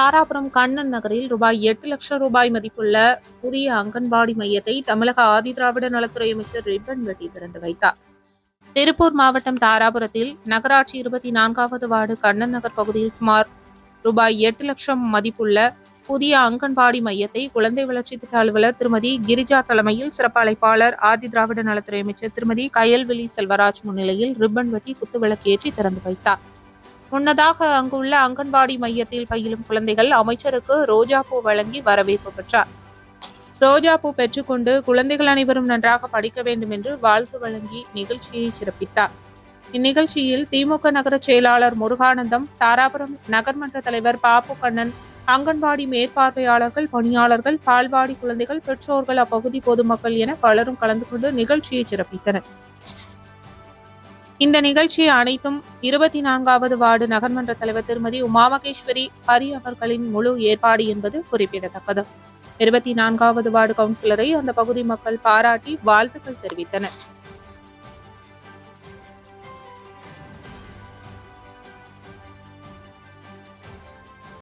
தாராபுரம் கண்ணன் நகரில் ரூபாய் எட்டு லட்சம் ரூபாய் மதிப்புள்ள புதிய அங்கன்வாடி மையத்தை தமிழக ஆதிதிராவிட நலத்துறை அமைச்சர் ரிப்பன் வெட்டி திறந்து வைத்தார். திருப்பூர் மாவட்டம் தாராபுரத்தில் நகராட்சி இருபத்தி நான்காவது வார்டு கண்ணன் நகர் பகுதியில் சுமார் ரூபாய் எட்டு லட்சம் மதிப்புள்ள புதிய அங்கன்வாடி மையத்தை குழந்தை வளர்ச்சி திட்ட அலுவலர் திருமதி கிரிஜா தலைமையில் சிறப்பு அழைப்பாளர் ஆதிதிராவிட நலத்துறை அமைச்சர் திருமதி கயல்வெளி செல்வராஜ் முன்னிலையில் ரிப்பன் வெட்டி குத்துவிளக்கேற்றி திறந்து வைத்தார். முன்னதாக அங்குள்ள அங்கன்வாடி மையத்தில் பயிலும் குழந்தைகள் அமைச்சருக்கு ரோஜாப்பூ வழங்கி வரவேற்பு பெற்றார். ரோஜாப்பூ பெற்றுக்கொண்டு குழந்தைகள் அனைவரும் நன்றாக படிக்க வேண்டும் என்று வாழ்த்து வழங்கி நிகழ்ச்சியை சிறப்பித்தார். இந்நிகழ்ச்சியில் திமுக நகர செயலாளர் முருகானந்தம் தாராபுரம் நகர்மன்ற தலைவர் பாப்பு கண்ணன் அங்கன்வாடி மேற்பார்வையாளர்கள் பணியாளர்கள் பால்வாடி குழந்தைகள் பெற்றோர்கள் அப்பகுதி பொதுமக்கள் என பலரும் கலந்து கொண்டு நிகழ்ச்சியை சிறப்பித்தனர். இந்த நிகழ்ச்சி அனைத்தும் இருபத்தி நான்காவது வார்டு நகர்மன்ற தலைவர் திருமதி உமாமகேஸ்வரி ஹரி அவர்களின் முழு ஏற்பாடு என்பது குறிப்பிடத்தக்கது. இருபத்தி நான்காவது வார்டு கவுன்சிலரை அந்த பகுதி மக்கள் பாராட்டி வாழ்த்துக்கள் தெரிவித்தனர்.